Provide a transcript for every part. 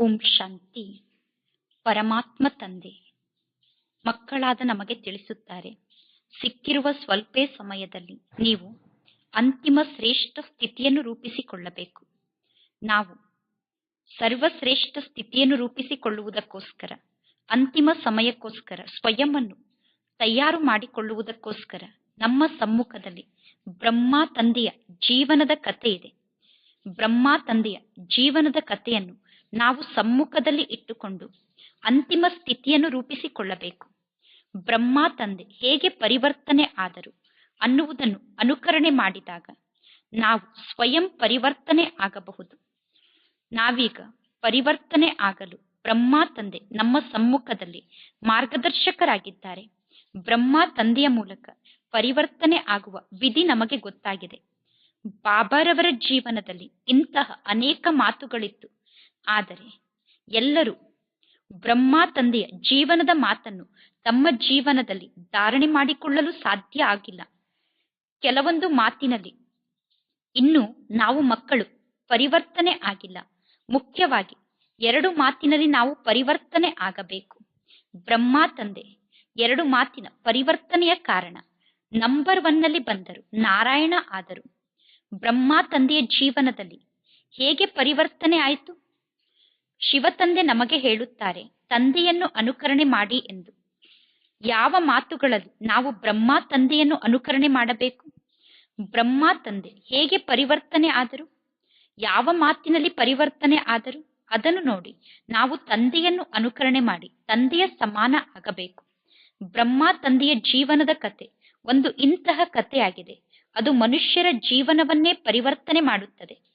ಓಂ ಶಾಂತಿ. ಪರಮಾತ್ಮ ತಂದೆ. ಮಕ್ಕಳಾದ ನಮಗೆ ತಿಳಿಸುತ್ತಾರೆ, ಸಿಕ್ಕಿರುವ ಸ್ವಲ್ಪೇ ಸಮಯದಲ್ಲಿ ನೀವು ಅಂತಿಮ ಶ್ರೇಷ್ಠ ಸ್ಥಿತಿಯನ್ನು ರೂಪಿಸಿಕೊಳ್ಳಬೇಕು. ನಾವು ಸರ್ವಶ್ರೇಷ್ಠ ಸ್ಥಿತಿಯನ್ನು ರೂಪಿಸಿಕೊಳ್ಳುವುದಕ್ಕೋಸ್ಕರ, ಅಂತಿಮ ಸಮಯಕ್ಕೋಸ್ಕರ ಸ್ವಯಂವನ್ನು ತಯಾರು ಮಾಡಿಕೊಳ್ಳುವುದಕ್ಕೋಸ್ಕರ ನಮ್ಮ ಸಮ್ಮುಖದಲ್ಲಿ ಬ್ರಹ್ಮ ತಂದೆಯ ಜೀವನದ ಕಥೆ ಇದೆ ಬ್ರಹ್ಮ ತಂದೆಯ ಜೀವನದ ಕಥೆಯನ್ನು ನಾವು ಸಮ್ಮುಖದಲ್ಲಿ ಇಟ್ಟುಕೊಂಡು ಅಂತಿಮ ಸ್ಥಿತಿಯನ್ನು ರೂಪಿಸಿಕೊಳ್ಳಬೇಕು. ಬ್ರಹ್ಮ ತಂದೆ ಹೇಗೆ ಪರಿವರ್ತನೆ ಆದರು ಅನ್ನುವುದನ್ನು ಅನುಕರಣೆ ಮಾಡಿದಾಗ ನಾವು ಸ್ವಯಂ ಪರಿವರ್ತನೆ ಆಗಬಹುದು. ನಾವೀಗ ಪರಿವರ್ತನೆ ಆಗಲು ಬ್ರಹ್ಮ ತಂದೆ ನಮ್ಮ ಸಮ್ಮುಖದಲ್ಲಿ ಮಾರ್ಗದರ್ಶಕರಾಗಿದ್ದಾರೆ. ಬ್ರಹ್ಮ ತಂದೆಯ ಮೂಲಕ ಪರಿವರ್ತನೆ ಆಗುವ ವಿಧಿ ನಮಗೆ ಗೊತ್ತಾಗಿದೆ. ಬಾಬಾರವರ ಜೀವನದಲ್ಲಿ ಇಂತಹ ಅನೇಕ ಮಾತುಗಳಿತ್ತು. ಆದರೆ ಎಲ್ಲರೂ ಬ್ರಹ್ಮ ತಂದೆಯ ಜೀವನದ ಮಾತನ್ನು ತಮ್ಮ ಜೀವನದಲ್ಲಿ ಧಾರಣೆ ಮಾಡಿಕೊಳ್ಳಲು ಸಾಧ್ಯ ಆಗಿಲ್ಲ. ಕೆಲವೊಂದು ಮಾತಿನಲ್ಲಿ ಇನ್ನು ನಾವು ಮಕ್ಕಳು ಪರಿವರ್ತನೆ ಆಗಿಲ್ಲ. ಮುಖ್ಯವಾಗಿ ಎರಡು ಮಾತಿನಲ್ಲಿ ನಾವು ಪರಿವರ್ತನೆ ಆಗಬೇಕು. ಬ್ರಹ್ಮ ತಂದೆ ಎರಡು ಮಾತಿನ ಪರಿವರ್ತನೆಯ ಕಾರಣ ನಂಬರ್ ಒನ್ನಲ್ಲಿ ಬಂದರು, ನಾರಾಯಣ ಆದರು. ಬ್ರಹ್ಮ ತಂದೆಯ ಜೀವನದಲ್ಲಿ ಹೇಗೆ ಪರಿವರ್ತನೆ ಆಯಿತು? ಶಿವ ತಂದೆ ನಮಗೆ ಹೇಳುತ್ತಾರೆ, ತಂದೆಯನ್ನು ಅನುಕರಣೆ ಮಾಡಿ ಎಂದು. ಯಾವ ಮಾತುಗಳಲ್ಲಿ ನಾವು ಬ್ರಹ್ಮ ತಂದೆಯನ್ನು ಅನುಕರಣೆ ಮಾಡಬೇಕು? ಬ್ರಹ್ಮ ತಂದೆ ಹೇಗೆ ಪರಿವರ್ತನೆ ಆದರು? ಯಾವ ಮಾತಿನಲ್ಲಿ ಪರಿವರ್ತನೆ ಆದರು? ಅದನ್ನು ನೋಡಿ. ನಾವು ತಂದೆಯನ್ನು ಅನುಕರಣೆ ಮಾಡಿ, ತಂದೆಯ ಸಮಾನ ಆಗಬೇಕು. ಬ್ರಹ್ಮ ತಂದೆಯ ಜೀವನದ ಕತೆ, ಒಂದು ಇಂತಹ ಕಥೆಯಾಗಿದೆ. ಅದು ಮನುಷ್ಯರ ಜೀವನವನ್ನೇ ಪರಿವರ್ತನೆ ಮಾಡುತ್ತದೆ.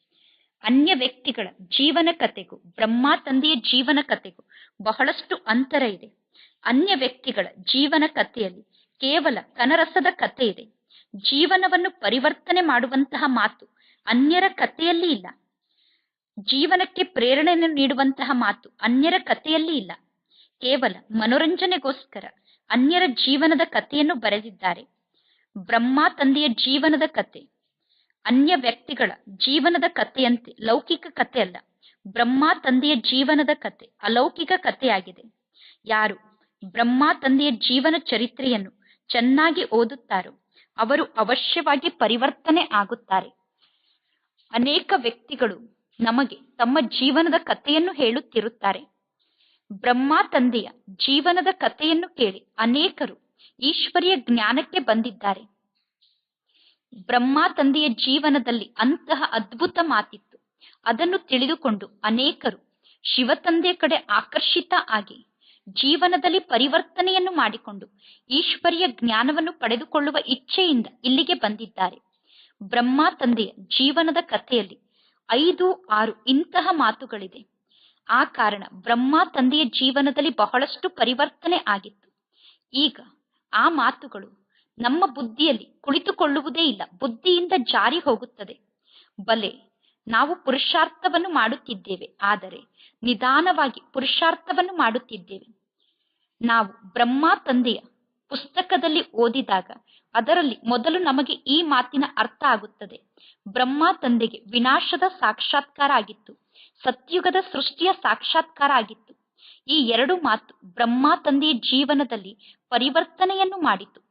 ಅನ್ಯ ವ್ಯಕ್ತಿಗಳ ಜೀವನ ಕಥೆಗೂ ಬ್ರಹ್ಮ ತಂದೆಯ ಜೀವನ ಕಥೆಗೂ ಬಹಳಷ್ಟು ಅಂತರ ಇದೆ. ಅನ್ಯ ವ್ಯಕ್ತಿಗಳ ಜೀವನ ಕಥೆಯಲ್ಲಿ ಕೇವಲ ಕನರಸದ ಕಥೆ ಇದೆ. ಜೀವನವನ್ನು ಪರಿವರ್ತನೆ ಮಾಡುವಂತಹ ಮಾತು ಅನ್ಯರ ಕಥೆಯಲ್ಲಿ ಇಲ್ಲ. ಜೀವನಕ್ಕೆ ಪ್ರೇರಣೆ ನೀಡುವಂತಹ ಮಾತು ಅನ್ಯರ ಕಥೆಯಲ್ಲಿ ಇಲ್ಲ. ಕೇವಲ ಮನೋರಂಜನೆಗೋಸ್ಕರ ಅನ್ಯರ ಜೀವನದ ಕಥೆಯನ್ನು ಬರೆದಿದ್ದಾರೆ. ಬ್ರಹ್ಮ ತಂದೆಯ ಜೀವನದ ಕತೆ ಅನ್ಯ ವ್ಯಕ್ತಿಗಳ ಜೀವನದ ಕಥೆಯಂತೆ, ಲೌಕಿಕ ಕಥೆ ಅಲ್ಲ, ಬ್ರಹ್ಮ ತಂದೆಯ ಜೀವನದ ಕಥೆ, ಅಲೌಕಿಕ ಕಥೆಯಾಗಿದೆ. ಯಾರು ಬ್ರಹ್ಮ ತಂದೆಯ ಜೀವನ ಚರಿತ್ರೆಯನ್ನು ಚೆನ್ನಾಗಿ ಓದುತ್ತಾರೋ, ಅವರು ಅವಶ್ಯವಾಗಿ ಪರಿವರ್ತನೆ ಆಗುತ್ತಾರೆ. ಅನೇಕ ವ್ಯಕ್ತಿಗಳು ನಮಗೆ ತಮ್ಮ ಜೀವನದ ಕಥೆಯನ್ನು ಹೇಳುತ್ತಿರುತ್ತಾರೆ. ಬ್ರಹ್ಮ ತಂದೆಯ ಜೀವನದ ಕಥೆಯನ್ನು ಕೇಳಿ ಅನೇಕರು ಈಶ್ವರಿಯ ಜ್ಞಾನಕ್ಕೆ ಬಂದಿದ್ದಾರೆ. ಬ್ರಹ್ಮ ತಂದೆಯ ಜೀವನದಲ್ಲಿ ಅಂತಹ ಅದ್ಭುತ ಮಾತಿತ್ತು. ಅದನ್ನು ತಿಳಿದುಕೊಂಡು ಅನೇಕರು ಶಿವ ತಂದೆಯ ಕಡೆ ಆಕರ್ಷಿತ ಆಗಿ ಜೀವನದಲ್ಲಿ ಪರಿವರ್ತನೆಯನ್ನು ಮಾಡಿಕೊಂಡು ಈಶ್ವರಿಯ ಜ್ಞಾನವನ್ನು ಪಡೆದುಕೊಳ್ಳುವ ಇಚ್ಛೆಯಿಂದ ಇಲ್ಲಿಗೆ ಬಂದಿದ್ದಾರೆ. ಬ್ರಹ್ಮ ತಂದೆಯ ಜೀವನದ ಕಥೆಯಲ್ಲಿ ಐದು ಆರು ಇಂತಹ ಮಾತುಗಳಿದೆ. ಆ ಕಾರಣ ಬ್ರಹ್ಮ ತಂದೆಯ ಜೀವನದಲ್ಲಿ ಬಹಳಷ್ಟು ಪರಿವರ್ತನೆ ಆಗಿತ್ತು. ಈಗ ಆ ಮಾತುಗಳು ನಮ್ಮ ಬುದ್ಧಿಯಲ್ಲಿ ಕುಳಿತುಕೊಳ್ಳುವುದೇ ಇಲ್ಲ. ಬುದ್ಧಿಯಿಂದ ಜಾರಿ ಹೋಗುತ್ತದೆ. ಬಲೆ, ನಾವು ಪುರುಷಾರ್ಥವನ್ನು ಮಾಡುತ್ತಿದ್ದೇವೆ. ಆದರೆ ನಿಧಾನವಾಗಿ ಪುರುಷಾರ್ಥವನ್ನು ಮಾಡುತ್ತಿದ್ದೇವೆ. ನಾವು ಬ್ರಹ್ಮ ತಂದೆಯ ಪುಸ್ತಕದಲ್ಲಿ ಓದಿದಾಗ ಅದರಲ್ಲಿ ಮೊದಲು ನಮಗೆ ಈ ಮಾತಿನ ಅರ್ಥ ಆಗುತ್ತದೆ. ಬ್ರಹ್ಮ ತಂದೆಗೆ ವಿನಾಶದ ಸಾಕ್ಷಾತ್ಕಾರ ಆಗಿತ್ತು. ಸತ್ಯುಗದ ಸೃಷ್ಟಿಯ ಸಾಕ್ಷಾತ್ಕಾರ ಆಗಿತ್ತು. ಈ ಎರಡು ಮಾತು ಬ್ರಹ್ಮ ತಂದೆಯ ಜೀವನದಲ್ಲಿ ಪರಿವರ್ತನೆಯನ್ನು ಮಾಡಿತು.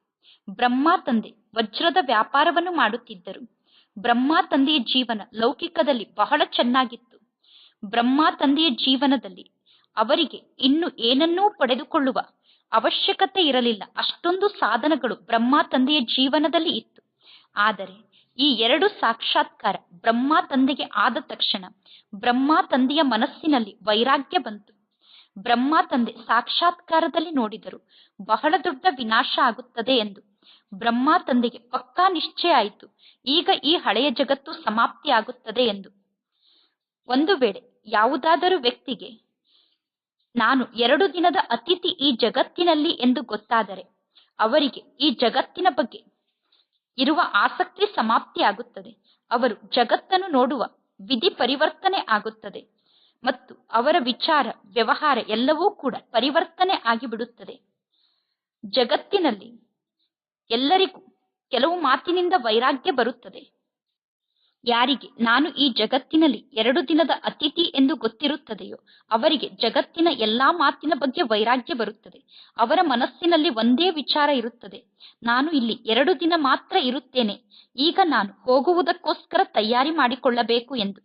ಬ್ರಹ್ಮ ತಂದೆ ವಜ್ರದ ವ್ಯಾಪಾರವನ್ನು ಮಾಡುತ್ತಿದ್ದರು. ಬ್ರಹ್ಮ ತಂದೆಯ ಜೀವನ ಲೌಕಿಕದಲ್ಲಿ ಬಹಳ ಚೆನ್ನಾಗಿತ್ತು. ಬ್ರಹ್ಮ ತಂದೆಯ ಜೀವನದಲ್ಲಿ ಅವರಿಗೆ ಇನ್ನು ಏನನ್ನೂ ಪಡೆದುಕೊಳ್ಳುವ ಅವಶ್ಯಕತೆ ಇರಲಿಲ್ಲ. ಅಷ್ಟೊಂದು ಸಾಧನಗಳು ಬ್ರಹ್ಮ ತಂದೆಯ ಜೀವನದಲ್ಲಿ ಇತ್ತು. ಆದರೆ ಈ ಎರಡು ಸಾಕ್ಷಾತ್ಕಾರ ಬ್ರಹ್ಮ ತಂದೆಗೆ ಆದ ತಕ್ಷಣ ಬ್ರಹ್ಮ ತಂದೆಯ ಮನಸ್ಸಿನಲ್ಲಿ ವೈರಾಗ್ಯ ಬಂತು. ಬ್ರಹ್ಮ ತಂದೆ ಸಾಕ್ಷಾತ್ಕಾರದಲ್ಲಿ ನೋಡಿದರು, ಬಹಳ ದೊಡ್ಡ ವಿನಾಶ ಆಗುತ್ತದೆ ಎಂದು ಬ್ರಹ್ಮ ತಂದೆಗೆ ಪಕ್ಕಾ ನಿಶ್ಚಯ ಆಯಿತು. ಈಗ ಈ ಹಳೆಯ ಜಗತ್ತು ಸಮಾಪ್ತಿ ಆಗುತ್ತದೆ ಎಂದು. ಒಂದು ವೇಳೆ ಯಾವುದಾದರೂ ವ್ಯಕ್ತಿಗೆ, ನಾನು ಎರಡು ದಿನದ ಅತಿಥಿ ಈ ಜಗತ್ತಿನಲ್ಲಿ ಎಂದು ಗೊತ್ತಾದರೆ ಅವರಿಗೆ ಈ ಜಗತ್ತಿನ ಬಗ್ಗೆ ಇರುವ ಆಸಕ್ತಿ ಸಮಾಪ್ತಿ ಆಗುತ್ತದೆ. ಅವರು ಜಗತ್ತನ್ನು ನೋಡುವ ವಿಧಿ ಪರಿವರ್ತನೆ ಆಗುತ್ತದೆ ಮತ್ತು ಅವರ ವಿಚಾರ, ವ್ಯವಹಾರ ಎಲ್ಲವೂ ಕೂಡ ಪರಿವರ್ತನೆ ಆಗಿಬಿಡುತ್ತದೆ. ಜಗತ್ತಿನಲ್ಲಿ ಎಲ್ಲರಿಗೂ ಕೆಲವು ಮಾತಿನಿಂದ ವೈರಾಗ್ಯ ಬರುತ್ತದೆ. ಯಾರಿಗೆ? ನಾನು ಈ ಜಗತ್ತಿನಲ್ಲಿ ಎರಡು ದಿನದ ಅತಿಥಿ ಎಂದು ಗೊತ್ತಿರುತ್ತದೆಯೋ, ಅವರಿಗೆ ಜಗತ್ತಿನ ಎಲ್ಲಾ ಮಾತಿನ ಬಗ್ಗೆ ವೈರಾಗ್ಯ ಬರುತ್ತದೆ. ಅವರ ಮನಸ್ಸಿನಲ್ಲಿ ಒಂದೇ ವಿಚಾರ ಇರುತ್ತದೆ. ನಾನು ಇಲ್ಲಿ ಎರಡು ದಿನ ಮಾತ್ರ ಇರುತ್ತೇನೆ. ಈಗ ನಾನು ಹೋಗುವುದಕ್ಕೋಸ್ಕರ ತಯಾರಿ ಮಾಡಿಕೊಳ್ಳಬೇಕು ಎಂದು.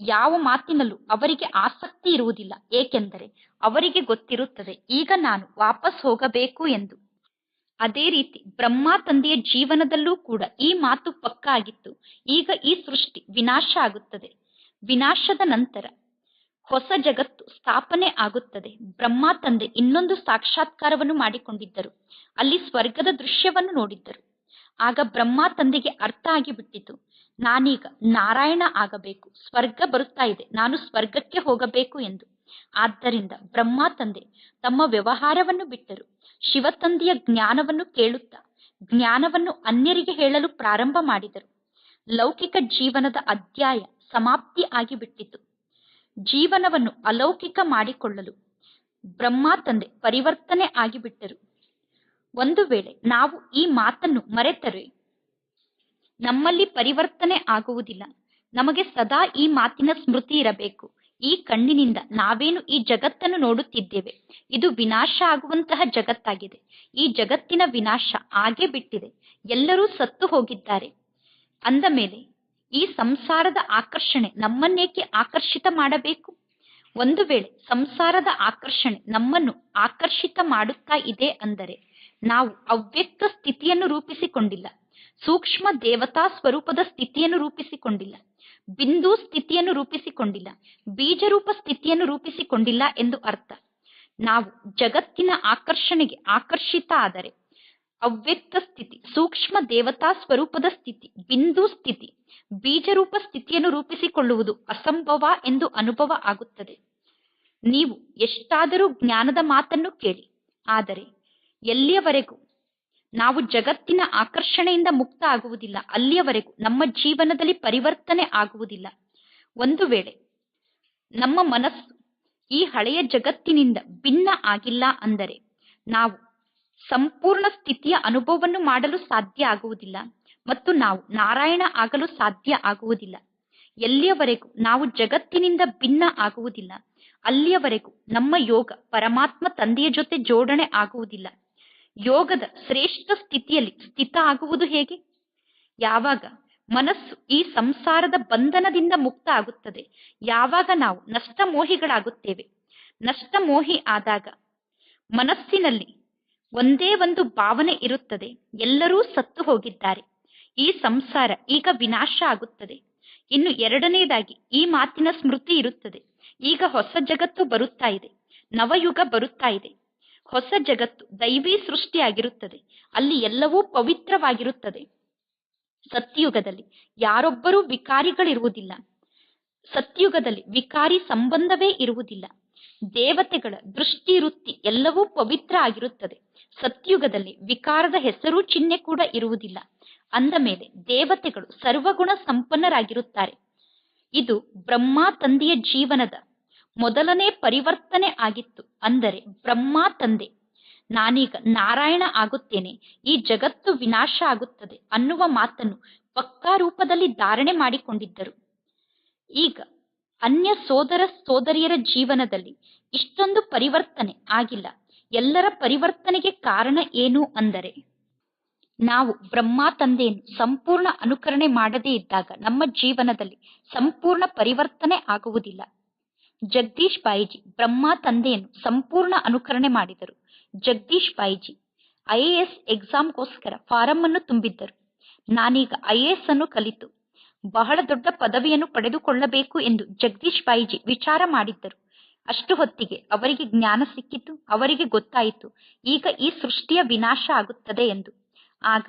ಯಾವ ಮಾತಿನಲ್ಲೂ ಅವರಿಗೆ ಆಸಕ್ತಿ ಇರುವುದಿಲ್ಲ. ಏಕೆಂದರೆ ಅವರಿಗೆ ಗೊತ್ತಿರುತ್ತದೆ, ಈಗ ನಾನು ವಾಪಸ್ ಹೋಗಬೇಕು ಎಂದು. ಅದೇ ರೀತಿ ಬ್ರಹ್ಮ ತಂದೆಯ ಜೀವನದಲ್ಲೂ ಕೂಡ ಈ ಮಾತು ಪಕ್ಕಾ ಆಗಿತ್ತು ಈಗ ಈ ಸೃಷ್ಟಿ ವಿನಾಶ ಆಗುತ್ತದೆ. ವಿನಾಶದ ನಂತರ ಹೊಸ ಜಗತ್ತು ಸ್ಥಾಪನೆ ಆಗುತ್ತದೆ. ಬ್ರಹ್ಮ ತಂದೆ ಇನ್ನೊಂದು ಸಾಕ್ಷಾತ್ಕಾರವನ್ನು ಮಾಡಿಕೊಂಡಿದ್ದರು. ಅಲ್ಲಿ ಸ್ವರ್ಗದ ದೃಶ್ಯವನ್ನು ನೋಡಿದ್ದರು. ಆಗ ಬ್ರಹ್ಮ ತಂದೆಗೆ ಅರ್ಥ ಆಗಿಬಿಟ್ಟಿತು. ನಾನೀಗ ನಾರಾಯಣ ಆಗಬೇಕು. ಸ್ವರ್ಗ ಬರುತ್ತಾ ಇದೆ. ನಾನು ಸ್ವರ್ಗಕ್ಕೆ ಹೋಗಬೇಕು ಎಂದು. ಆದ್ದರಿಂದ ಬ್ರಹ್ಮ ತಂದೆ ತಮ್ಮ ವ್ಯವಹಾರವನ್ನು ಬಿಟ್ಟರು. ಶಿವತಂದೆಯ ಜ್ಞಾನವನ್ನು ಕೇಳುತ್ತಾ ಜ್ಞಾನವನ್ನು ಅನ್ಯರಿಗೆ ಹೇಳಲು ಪ್ರಾರಂಭ ಮಾಡಿದರು. ಲೌಕಿಕ ಜೀವನದ ಅಧ್ಯಾಯ ಸಮಾಪ್ತಿ ಆಗಿಬಿಟ್ಟಿತು. ಜೀವನವನ್ನು ಅಲೌಕಿಕ ಮಾಡಿಕೊಳ್ಳಲು ಬ್ರಹ್ಮ ತಂದೆ ಪರಿವರ್ತನೆ ಆಗಿಬಿಟ್ಟರು. ಒಂದು ವೇಳೆ ನಾವು ಈ ಮಾತನ್ನು ಮರೆತರೆ, ನಮ್ಮಲ್ಲಿ ಪರಿವರ್ತನೆ ಆಗುವುದಿಲ್ಲ. ನಮಗೆ ಸದಾ ಈ ಮಾತಿನ ಸ್ಮೃತಿ ಇರಬೇಕು. ಈ ಕಣ್ಣಿನಿಂದ ನಾವೇನು ಈ ಜಗತ್ತನ್ನು ನೋಡುತ್ತಿದ್ದೇವೆ? ಇದು ವಿನಾಶ ಆಗುವಂತಹ ಜಗತ್ತಾಗಿದೆ. ಈ ಜಗತ್ತಿನ ವಿನಾಶ ಆಗೇ ಬಿಟ್ಟಿದೆ. ಎಲ್ಲರೂ ಸತ್ತು ಹೋಗಿದ್ದಾರೆ. ಅಂದ ಮೇಲೆ ಈ ಸಂಸಾರದ ಆಕರ್ಷಣೆ ನಮ್ಮನ್ನೇಕೆ ಆಕರ್ಷಿತ ಮಾಡಬೇಕು? ಒಂದು ವೇಳೆ ಸಂಸಾರದ ಆಕರ್ಷಣೆ ನಮ್ಮನ್ನು ಆಕರ್ಷಿತ ಮಾಡುತ್ತಾ ಇದೆ ಅಂದರೆ ನಾವು ಅವ್ಯಕ್ತ ಸ್ಥಿತಿಯನ್ನು ರೂಪಿಸಿಕೊಂಡಿಲ್ಲ. ಸೂಕ್ಷ್ಮ ದೇವತಾ ಸ್ವರೂಪದ ಸ್ಥಿತಿಯನ್ನು ರೂಪಿಸಿಕೊಂಡಿಲ್ಲ. ಬಿಂದು ಸ್ಥಿತಿಯನ್ನು ರೂಪಿಸಿಕೊಂಡಿಲ್ಲ, ಬೀಜರೂಪ ಸ್ಥಿತಿಯನ್ನು ರೂಪಿಸಿಕೊಂಡಿಲ್ಲ ಎಂದು ಅರ್ಥ. ನಾವು ಜಗತ್ತಿನ ಆಕರ್ಷಣೆಗೆ ಆಕರ್ಷಿತ ಆದರೆ, ಅವ್ಯಕ್ತ ಸ್ಥಿತಿ, ಸೂಕ್ಷ್ಮ ದೇವತಾ ಸ್ವರೂಪದ ಸ್ಥಿತಿ, ಬಿಂದು ಸ್ಥಿತಿ, ಬೀಜರೂಪ ಸ್ಥಿತಿಯನ್ನು ರೂಪಿಸಿಕೊಳ್ಳುವುದು ಅಸಂಭವ ಎಂದು ಅನುಭವ ಆಗುತ್ತದೆ. ನೀವು ಎಷ್ಟಾದರೂ ಜ್ಞಾನದ ಮಾತನ್ನು ಕೇಳಿ, ಆದರೆ ಎಲ್ಲಿಯವರೆಗೂ ನಾವು ಜಗತ್ತಿನ ಆಕರ್ಷಣೆಯಿಂದ ಮುಕ್ತ ಆಗುವುದಿಲ್ಲ ಅಲ್ಲಿಯವರೆಗೂ ನಮ್ಮ ಜೀವನದಲ್ಲಿ ಪರಿವರ್ತನೆ ಆಗುವುದಿಲ್ಲ. ಒಂದು ವೇಳೆ ನಮ್ಮ ಮನಸ್ಸು ಈ ಹಳೆಯ ಜಗತ್ತಿನಿಂದ ಭಿನ್ನ ಆಗಿಲ್ಲ ಅಂದರೆ ನಾವು ಸಂಪೂರ್ಣ ಸ್ಥಿತಿಯ ಅನುಭವವನ್ನು ಮಾಡಲು ಸಾಧ್ಯ ಆಗುವುದಿಲ್ಲ ಮತ್ತು ನಾವು ನಾರಾಯಣ ಆಗಲು ಸಾಧ್ಯ ಆಗುವುದಿಲ್ಲ. ಎಲ್ಲಿಯವರೆಗೂ ನಾವು ಜಗತ್ತಿನಿಂದ ಭಿನ್ನ ಆಗುವುದಿಲ್ಲ. ಅಲ್ಲಿಯವರೆಗೂ ನಮ್ಮ ಯೋಗ ಪರಮಾತ್ಮ ತಂದೆಯ ಜೊತೆ ಜೋಡಣೆ ಆಗುವುದಿಲ್ಲ. ಯೋಗದ ಶ್ರೇಷ್ಠ ಸ್ಥಿತಿಯಲ್ಲಿ ಸ್ಥಿತ ಆಗುವುದು ಹೇಗೆ? ಯಾವಾಗ ಮನಸ್ಸು ಈ ಸಂಸಾರದ ಬಂಧನದಿಂದ ಮುಕ್ತ ಆಗುತ್ತದೆ, ಯಾವಾಗ ನಾವು ನಷ್ಟಮೋಹಿಗಳಾಗುತ್ತೇವೆ. ನಷ್ಟಮೋಹಿ ಆದಾಗ ಮನಸ್ಸಿನಲ್ಲಿ ಒಂದೇ ಒಂದು ಭಾವನೆ ಇರುತ್ತದೆ, ಎಲ್ಲರೂ ಸತ್ತು ಹೋಗಿದ್ದಾರೆ. ಈ ಸಂಸಾರ ಈಗ ವಿನಾಶ ಆಗುತ್ತದೆ. ಇನ್ನು ಎರಡನೇದಾಗಿ ಈ ಮಾತಿನ ಸ್ಮೃತಿ ಇರುತ್ತದೆ. ಈಗ ಹೊಸ ಜಗತ್ತು ಬರುತ್ತಾ ಇದೆ, ನವಯುಗ ಬರುತ್ತಾ ಇದೆ. ಹೊಸ ಜಗತ್ತು ದೈವಿ ಸೃಷ್ಟಿಯಾಗಿರುತ್ತದೆ. ಅಲ್ಲಿ ಎಲ್ಲವೂ ಪವಿತ್ರವಾಗಿರುತ್ತದೆ. ಸತ್ಯುಗದಲ್ಲಿ ಯಾರೊಬ್ಬರೂ ವಿಕಾರಿಗಳಿರುವುದಿಲ್ಲ. ಸತ್ಯುಗದಲ್ಲಿ ವಿಕಾರಿ ಸಂಬಂಧವೇ ಇರುವುದಿಲ್ಲ. ದೇವತೆಗಳ ದೃಷ್ಟಿ ವೃತ್ತಿ ಎಲ್ಲವೂ ಪವಿತ್ರ ಆಗಿರುತ್ತದೆ. ಸತ್ಯುಗದಲ್ಲಿ ವಿಕಾರದ ಹೆಸರು ಚಿಹ್ನೆ ಕೂಡ ಇರುವುದಿಲ್ಲ. ಅಂದ ಮೇಲೆ ದೇವತೆಗಳು ಸರ್ವಗುಣ ಸಂಪನ್ನರಾಗಿರುತ್ತಾರೆ. ಇದು ಬ್ರಹ್ಮ ತಂದೆಯ ಜೀವನದ ಮೊದಲನೇ ಪರಿವರ್ತನೆ ಆಗಿತ್ತು. ಅಂದರೆ ಬ್ರಹ್ಮ ತಂದೆ. ನಾನೀಗ ನಾರಾಯಣ ಆಗುತ್ತೇನೆ. ಈ ಜಗತ್ತು ವಿನಾಶ ಆಗುತ್ತದೆ ಅನ್ನುವ ಮಾತನ್ನು ಪಕ್ಕಾ ರೂಪದಲ್ಲಿ ಧಾರಣೆ ಮಾಡಿಕೊಂಡಿದ್ದರು. ಈಗ ಅನ್ಯ ಸೋದರ ಸೋದರಿಯರ ಜೀವನದಲ್ಲಿ ಇಷ್ಟೊಂದು ಪರಿವರ್ತನೆ ಆಗಿಲ್ಲ. ಎಲ್ಲರ ಪರಿವರ್ತನೆಗೆ ಕಾರಣ ಏನು ಅಂದರೆ, ನಾವು ಬ್ರಹ್ಮ ತಂದೆಯನ್ನು ಸಂಪೂರ್ಣ ಅನುಕರಣೆ ಮಾಡದೇ ಇದ್ದಾಗ ನಮ್ಮ ಜೀವನದಲ್ಲಿ ಸಂಪೂರ್ಣ ಪರಿವರ್ತನೆ ಆಗುವುದಿಲ್ಲ. ಜಗದೀಶ್ ಬಾಯಿಜಿ ಬ್ರಹ್ಮ ತಂದೆಯನ್ನು ಸಂಪೂರ್ಣ ಅನುಕರಣೆ ಮಾಡಿದರು. ಜಗದೀಶ್ ಬಾಯಿಜಿ ಐಎಎಸ್ ಎಕ್ಸಾಮ್ಗೋಸ್ಕರ ಫಾರಂ ಅನ್ನು ತುಂಬಿದ್ದರು. ನಾನೀಗ ಐಎಎಸ್ ಅನ್ನು ಕಲಿತು. ಬಹಳ ದೊಡ್ಡ ಪದವಿಯನ್ನು ಪಡೆದುಕೊಳ್ಳಬೇಕು ಎಂದು ಜಗದೀಶ್ ಬಾಯಿಜಿ ವಿಚಾರ ಮಾಡಿದ್ದರು. ಅಷ್ಟು ಹೊತ್ತಿಗೆ ಅವರಿಗೆ ಜ್ಞಾನ ಸಿಕ್ಕಿತು, ಅವರಿಗೆ ಗೊತ್ತಾಯಿತು. ಈಗ ಈ ಸೃಷ್ಟಿಯ ವಿನಾಶ ಆಗುತ್ತದೆ ಎಂದು. ಆಗ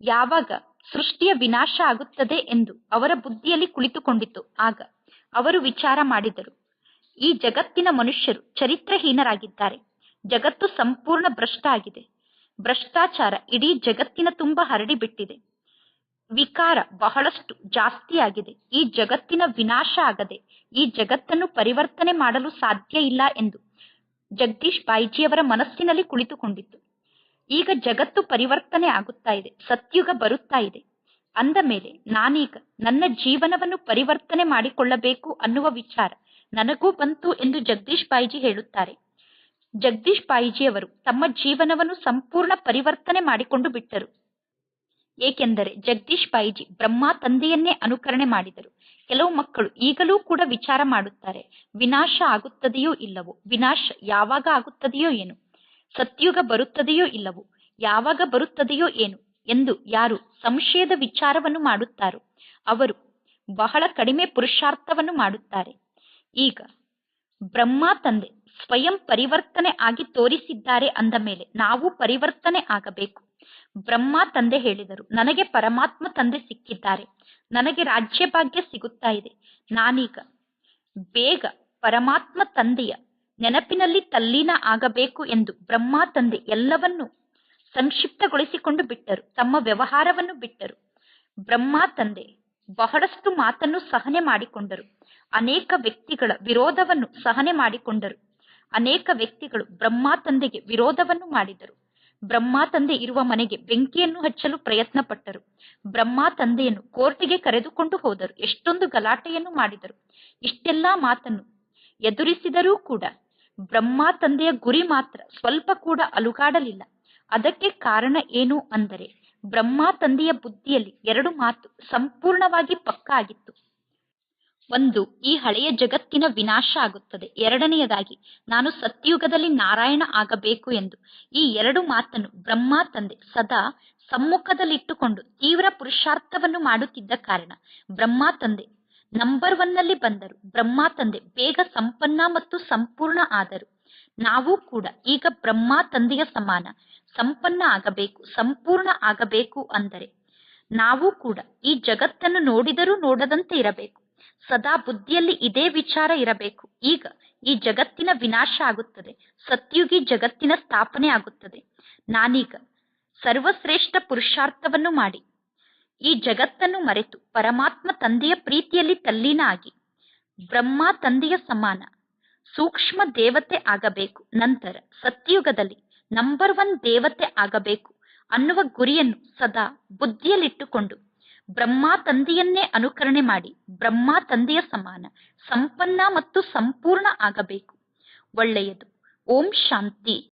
ಯಾವಾಗ ಸೃಷ್ಟಿಯ ವಿನಾಶ ಆಗುತ್ತದೆ ಎಂದು ಅವರ ಬುದ್ಧಿಯಲ್ಲಿ ಕುಳಿತುಕೊಂಡಿತು. ಆಗ ಅವರು ವಿಚಾರ ಮಾಡಿದರು. ಈ ಜಗತ್ತಿನ ಮನುಷ್ಯರು ಚರಿತ್ರಹೀನರಾಗಿದ್ದಾರೆ. ಜಗತ್ತು ಸಂಪೂರ್ಣ ಭ್ರಷ್ಟ ಆಗಿದೆ ಭ್ರಷ್ಟಾಚಾರ ಇಡೀ ಜಗತ್ತಿನ ತುಂಬಾ ಹರಡಿಬಿಟ್ಟಿದೆ. ವಿಕಾರ ಬಹಳಷ್ಟು ಜಾಸ್ತಿ ಆಗಿದೆ ಈ ಜಗತ್ತಿನ ವಿನಾಶ ಆಗದೆ, ಈ ಜಗತ್ತನ್ನು ಪರಿವರ್ತನೆ ಮಾಡಲು ಸಾಧ್ಯ ಇಲ್ಲ ಎಂದು ಜಗದೀಶ್ ಬಾಯಿಜಿಯವರ ಮನಸ್ಸಿನಲ್ಲಿ ಕುಳಿತುಕೊಂಡಿತ್ತು. ಈಗ ಜಗತ್ತು ಪರಿವರ್ತನೆ ಆಗುತ್ತಾ ಇದೆ, ಸತ್ಯುಗ ಬರುತ್ತಾ ಇದೆ. ಅಂದ ಮೇಲೆ ನಾನೀಗ ನನ್ನ ಜೀವನವನ್ನು ಪರಿವರ್ತನೆ ಮಾಡಿಕೊಳ್ಳಬೇಕು ಅನ್ನುವ ವಿಚಾರ ನನಗೂ ಬಂತು ಎಂದು ಜಗದೀಶ್ ಬಾಯಿಜಿ ಹೇಳುತ್ತಾರೆ. ಜಗದೀಶ್ ಬಾಯಿಜಿಯವರು ತಮ್ಮ ಜೀವನವನ್ನು ಸಂಪೂರ್ಣ ಪರಿವರ್ತನೆ ಮಾಡಿಕೊಂಡು ಬಿಟ್ಟರು. ಏಕೆಂದರೆ ಜಗದೀಶ್ ಬಾಯಿಜಿ ಬ್ರಹ್ಮ ತಂದೆಯನ್ನೇ ಅನುಕರಣೆ ಮಾಡಿದರು. ಕೆಲವು ಮಕ್ಕಳು ಈಗಲೂ ಕೂಡ ವಿಚಾರ ಮಾಡುತ್ತಾರೆ, ವಿನಾಶ ಆಗುತ್ತದೆಯೋ ಇಲ್ಲವೋ? ವಿನಾಶ ಯಾವಾಗ ಆಗುತ್ತದೆಯೋ ಏನು? ಸತ್ಯುಗ ಬರುತ್ತದೆಯೋ ಇಲ್ಲವೋ? ಯಾವಾಗ ಬರುತ್ತದೆಯೋ ಏನು? ಎಂದು ಯಾರು ಸಂಶಯದ ವಿಚಾರವನ್ನು ಮಾಡುತ್ತಾರೋ ಅವರು ಬಹಳ ಕಡಿಮೆ ಪುರುಷಾರ್ಥವನ್ನು ಮಾಡುತ್ತಾರೆ. ಈಗ ಬ್ರಹ್ಮ ತಂದೆ ಸ್ವಯಂ ಪರಿವರ್ತನೆ ಆಗಿ ತೋರಿಸಿದ್ದಾರೆ ಅಂದ ಮೇಲೆ ನಾವು ಪರಿವರ್ತನೆ ಆಗಬೇಕು. ಬ್ರಹ್ಮ ತಂದೆ ಹೇಳಿದರು, ನನಗೆ ಪರಮಾತ್ಮ ತಂದೆ ಸಿಕ್ಕಿದ್ದಾರೆ, ನನಗೆ ರಾಜ್ಯ ಭಾಗ್ಯ ಸಿಗುತ್ತಾ ಇದೆ. ನಾನೀಗ ಬೇಗ ಪರಮಾತ್ಮ ತಂದೆಯ ನೆನಪಿನಲ್ಲಿ ತಲ್ಲೀನ ಆಗಬೇಕು ಎಂದು ಬ್ರಹ್ಮ ತಂದೆ ಎಲ್ಲವನ್ನೂ ಸಂಕ್ಷಿಪ್ತಗೊಳಿಸಿಕೊಂಡು ಬಿಟ್ಟರು, ತಮ್ಮ ವ್ಯವಹಾರವನ್ನು ಬಿಟ್ಟರು. ಬ್ರಹ್ಮ ತಂದೆ, ಬಹಳಷ್ಟು ಮಾತನ್ನು ಸಹನೆ ಮಾಡಿಕೊಂಡರು. ಅನೇಕ ವ್ಯಕ್ತಿಗಳ ವಿರೋಧವನ್ನು ಸಹನೆ ಮಾಡಿಕೊಂಡರು. ಅನೇಕ ವ್ಯಕ್ತಿಗಳು ಬ್ರಹ್ಮ ತಂದೆಗೆ ವಿರೋಧವನ್ನು ಮಾಡಿದರು. ಬ್ರಹ್ಮ ತಂದೆ ಇರುವ ಮನೆಗೆ ಬೆಂಕಿಯನ್ನು ಹಚ್ಚಲು ಪ್ರಯತ್ನ ಪಟ್ಟರು ಬ್ರಹ್ಮ ತಂದೆಯನ್ನು ಕೋರ್ಟಿಗೆ ಕರೆದುಕೊಂಡು ಹೋದರು. ಎಷ್ಟೊಂದು ಗಲಾಟೆಯನ್ನು ಮಾಡಿದರು. ಇಷ್ಟೆಲ್ಲಾ ಮಾತನ್ನು ಎದುರಿಸಿದರೂ ಕೂಡ ಬ್ರಹ್ಮ ತಂದೆಯ ಗುರಿ ಮಾತ್ರ ಸ್ವಲ್ಪ ಕೂಡ ಅಲುಗಾಡಲಿಲ್ಲ. ಅದಕ್ಕೆ ಕಾರಣ ಏನು ಅಂದರೆ ಬ್ರಹ್ಮ ತಂದೆಯ ಬುದ್ಧಿಯಲ್ಲಿ ಎರಡು ಮಾತು ಸಂಪೂರ್ಣವಾಗಿ ಪಕ್ಕಾ ಆಗಿತ್ತು. ಒಂದು, ಈ ಹಳೆಯ ಜಗತ್ತಿನ ವಿನಾಶ ಆಗುತ್ತದೆ. ಎರಡನೆಯದಾಗಿ, ನಾನು ಸತ್ಯುಗದಲ್ಲಿ ನಾರಾಯಣ ಆಗಬೇಕು ಎಂದು. ಈ ಎರಡು ಮಾತನ್ನು ಬ್ರಹ್ಮ ತಂದೆ ಸದಾ ಸಮ್ಮುಖದಲ್ಲಿಟ್ಟುಕೊಂಡು ತೀವ್ರ ಪುರುಷಾರ್ಥವನ್ನು ಮಾಡುತ್ತಿದ್ದ ಕಾರಣ ಬ್ರಹ್ಮ ತಂದೆ ನಂಬರ್ ಒನ್ನಲ್ಲಿ ಬಂದರು. ಬ್ರಹ್ಮ ತಂದೆ ಬೇಗ ಸಂಪನ್ನ ಮತ್ತು ಸಂಪೂರ್ಣ ಆದರು. ನಾವು ಕೂಡ ಈಗ ಬ್ರಹ್ಮ ತಂದೆಯ ಸಮಾನ, ಸಂಪನ್ನ ಆಗಬೇಕು, ಸಂಪೂರ್ಣ ಆಗಬೇಕು ಅಂದರೆ ನಾವೂ ಕೂಡ ಈ ಜಗತ್ತನ್ನು ನೋಡಿದರೂ ನೋಡದಂತೆ ಇರಬೇಕು. ಸದಾ ಬುದ್ಧಿಯಲ್ಲಿ ಇದೇ ವಿಚಾರ ಇರಬೇಕು. ಈಗ ಈ ಜಗತ್ತಿನ ವಿನಾಶ ಆಗುತ್ತದೆ. ಸತ್ಯುಗಿ ಜಗತ್ತಿನ ಸ್ಥಾಪನೆ ಆಗುತ್ತದೆ. ನಾನೀಗ ಸರ್ವಶ್ರೇಷ್ಠ ಪುರುಷಾರ್ಥವನ್ನು ಮಾಡಿ ಈ ಜಗತ್ತನ್ನು ಮರೆತು ಪರಮಾತ್ಮ ತಂದೆಯ ಪ್ರೀತಿಯಲ್ಲಿ ತಲ್ಲೀನ ಆಗಿ ಬ್ರಹ್ಮ ತಂದೆಯ ಸಮಾನ ಸೂಕ್ಷ್ಮ ದೇವತೆ ಆಗಬೇಕು. ನಂತರ ಸತ್ಯಯುಗದಲ್ಲಿ ನಂಬರ್ ಒನ್ ದೇವತೆ ಆಗಬೇಕು ಅನ್ನುವ ಗುರಿಯನ್ನು ಸದಾ ಬುದ್ಧಿಯಲ್ಲಿಟ್ಟುಕೊಂಡು ಬ್ರಹ್ಮ ತಂದೆಯನ್ನೇ ಅನುಕರಣೆ ಮಾಡಿ ಬ್ರಹ್ಮ ತಂದೆಯ ಸಮಾನ, ಸಂಪನ್ನ ಮತ್ತು ಸಂಪೂರ್ಣ ಆಗಬೇಕು. ಒಳ್ಳೆಯದು. ಓಂ ಶಾಂತಿ.